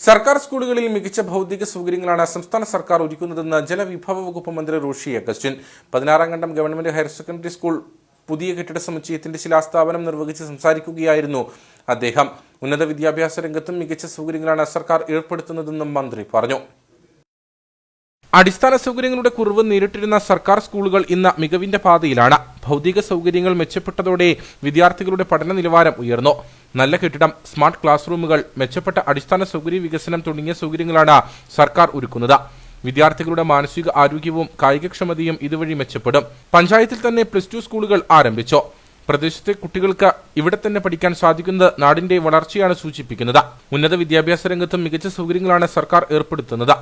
സർക്കാർ സ്കൂളുകളിൽ മികച്ച ഭൗതിക സൗകര്യങ്ങളാണ് സംസ്ഥാന സർക്കാർ ഒരുക്കുന്നതെന്ന് ജലവിഭവ വകുപ്പ് മന്ത്രി റോഷി അഗസ്റ്റിൻ. പതിനാറാം ഘട്ടം ഗവൺമെന്റ് ഹയർ സെക്കൻഡറി സ്കൂൾ പുതിയ കെട്ടിട സമുച്ചയത്തിന്റെ ശിലാസ്ഥാപനം നിർവഹിച്ച് സംസാരിക്കുകയായിരുന്നു അദ്ദേഹം. ഉന്നത വിദ്യാഭ്യാസ രംഗത്തും മികച്ച സൗകര്യങ്ങളാണ് സർക്കാർ ഏർപ്പെടുത്തുന്നതെന്നും മന്ത്രി പറഞ്ഞു. അടിസ്ഥാന സൗകര്യങ്ങളുടെ കുറവ് നേരിട്ടിരുന്ന സർക്കാർ സ്കൂളുകൾ ഇന്ന് മികവിന്റെ പാതയിലാണ്. ഭൗതിക സൗകര്യങ്ങൾ മെച്ചപ്പെട്ടതോടെ വിദ്യാർത്ഥികളുടെ പഠന നിലവാരം ഉയർന്നു. നല്ല കെട്ടിടം സ്മാർട്ട് ക്ലാസ് റൂമുകൾ മെച്ചപ്പെട്ട അടിസ്ഥാന സൗകര്യ വികസനം തുടങ്ങിയ സൗകര്യങ്ങളാണ് സർക്കാർ ഒരുക്കുന്നത്. വിദ്യാർത്ഥികളുടെ മാനസിക ആരോഗ്യവും കായികക്ഷമതയും ഇതുവഴി മെച്ചപ്പെടും. പഞ്ചായത്തിൽ തന്നെ പ്ലസ് ടു സ്കൂളുകൾ ആരംഭിച്ചു. പ്രദേശത്തെ കുട്ടികൾക്ക് ഇവിടെ തന്നെ പഠിക്കാൻ സാധിക്കുന്നത് നാടിന്റെ വളർച്ചയാണ് സൂചിപ്പിക്കുന്നത്. ഉന്നത വിദ്യാഭ്യാസ രംഗത്തും മികച്ച സൗകര്യങ്ങളാണ് സർക്കാർ ഏർപ്പെടുത്തുന്നത്.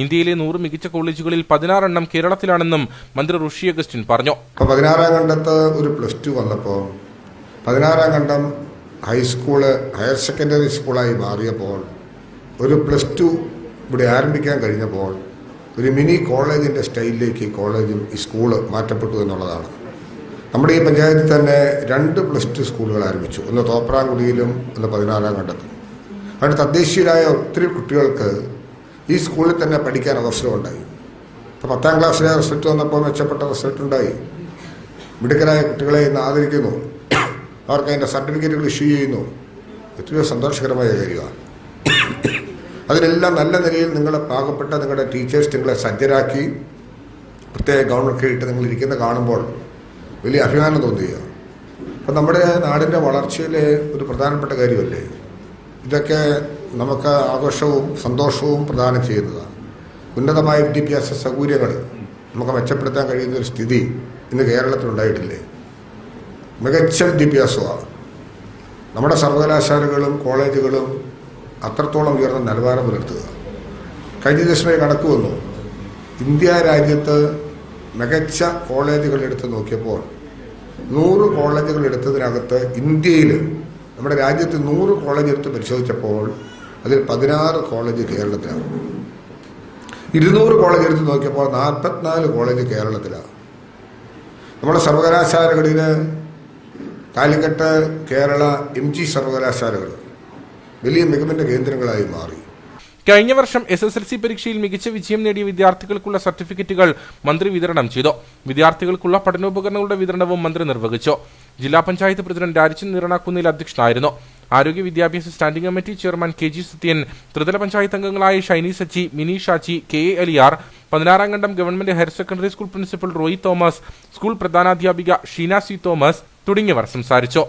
ഇന്ത്യയിലെ നൂറ് മികച്ച കോളേജുകളിൽ പതിനാറെണ്ണം കേരളത്തിലാണെന്നും മന്ത്രി ഋഷി അഗസ്റ്റിൻ പറഞ്ഞു. പതിനാറാം കണ്ടത്ത് ഒരു പ്ലസ് ടു വന്നപ്പോൾ പതിനാറാം കണ്ടം ഹൈസ്കൂൾ ഹയർ സെക്കൻഡറി സ്കൂളായി മാറിയപ്പോൾ ഒരു പ്ലസ് ടു ഇവിടെ ആരംഭിക്കാൻ കഴിഞ്ഞപ്പോൾ ഒരു മിനി കോളേജിന്റെ സ്റ്റൈലിലേക്ക് കോളേജും ഈ സ്കൂൾ മാറ്റപ്പെട്ടു എന്നുള്ളതാണ്. നമ്മുടെ ഈ പഞ്ചായത്തിൽ തന്നെ രണ്ട് പ്ലസ് ടു സ്കൂളുകൾ ആരംഭിച്ചു. ഒന്ന് തോപ്രാംകുടിയിലും ഒന്ന് പതിനാറാം ഘട്ടത്തിലും. അവിടെ തദ്ദേശീയരായ ഒത്തിരി കുട്ടികൾക്ക് ഈ സ്കൂളിൽ തന്നെ പഠിക്കാൻ അവസരമുണ്ടായി. ഇപ്പോൾ പത്താം ക്ലാസ്സിലെ റിസൾട്ട് വന്നപ്പോൾ മെച്ചപ്പെട്ട റിസൾട്ട് ഉണ്ടായി. മിടുക്കരായ കുട്ടികളെ ഇന്ന് ആദരിക്കുന്നു. അവർക്ക് അതിന്റെ സർട്ടിഫിക്കറ്റുകൾ ഇഷ്യൂ ചെയ്യുന്നു. എത്രയോ സന്തോഷകരമായ കാര്യമാണ്. അതിനെല്ലാം നല്ല നിലയിൽ നിങ്ങളെ പാകപ്പെട്ട നിങ്ങളുടെ ടീച്ചേഴ്സ് നിങ്ങളെ സജ്ജരാക്കി പ്രത്യേക ഗവൺമെന്റ് ഇട്ട് നിങ്ങൾ ഇരിക്കുന്ന കാണുമ്പോൾ വലിയ അഭിമാനം തോന്നുക അപ്പം നമ്മുടെ നാടിന്റെ വളർച്ചയിലെ ഒരു പ്രധാനപ്പെട്ട കാര്യമല്ലേ? ഇതൊക്കെ നമുക്ക് ആഘോഷവും സന്തോഷവും പ്രദാനം ചെയ്യുന്നതാണ്. ഉന്നതമായ വിദ്യാഭ്യാസ സൗകര്യങ്ങൾ നമുക്ക് മെച്ചപ്പെടുത്താൻ കഴിയുന്ന ഒരു സ്ഥിതി ഇന്ന് കേരളത്തിലുണ്ടായിട്ടില്ലേ മികച്ച വിദ്യാഭ്യാസമാണ്. നമ്മുടെ സർവകലാശാലകളും കോളേജുകളും അത്രത്തോളം ഉയർന്ന നിലവാരം പുലർത്തുക. കഴിഞ്ഞ ദിവസമേ കണക്ക് വന്നു. ഇന്ത്യ രാജ്യത്ത് മികച്ച കോളേജുകൾ എടുത്ത് നോക്കിയപ്പോൾ നൂറ് കോളേജുകൾ എടുത്തതിനകത്ത് ഇന്ത്യയിൽ നമ്മുടെ രാജ്യത്ത് നൂറ് കോളേജ് എടുത്ത് പരിശോധിച്ചപ്പോൾ അതിൽ പതിനാറ് കോളേജ് കേരളത്തിലാണ്. ഇരുന്നൂറ് കോളേജ് എടുത്ത് നോക്കിയപ്പോൾ നാൽപ്പത്തിനാല് കോളേജ് കേരളത്തിലാണ്. നമ്മുടെ സർവകലാശാലകളിൽ കാലിക്കട്ട് കേരള എം ജി സർവകലാശാലകൾ വലിയ മികവിന്റെ കേന്ദ്രങ്ങളായി മാറി. കഴിഞ്ഞ വർഷം എസ് എസ് എൽ സി പരീക്ഷയിൽ മികച്ച വിജയം നേടിയ വിദ്യാർത്ഥികൾക്കുള്ള സർട്ടിഫിക്കറ്റുകൾ മന്ത്രി വിതരണം ചെയ്തു. വിദ്യാർത്ഥികൾക്കുള്ള പഠനോപകരണങ്ങളുടെ വിതരണവും മന്ത്രി നിർവഹിച്ചു. ജില്ലാ പഞ്ചായത്ത് പ്രസിഡന്റ് രാജൻ നിറണാക്കുന്നിൽ അധ്യക്ഷനായിരുന്നു. ആരോഗ്യ വിദ്യാഭ്യാസ standing committee chairman K G Sathyan ത്രിതല പഞ്ചായത്ത് അംഗങ്ങളായ ഷൈനി സച്ചി മിനി ഷാച്ചി കെ എ അലിയാർ പതിനാറാം ഘട്ടം government higher secondary school principal Roy Thomas school പ്രധാനാധ്യാപിക Sheena C Thomas തുടങ്ങിയവർ സംസാരിച്ചു.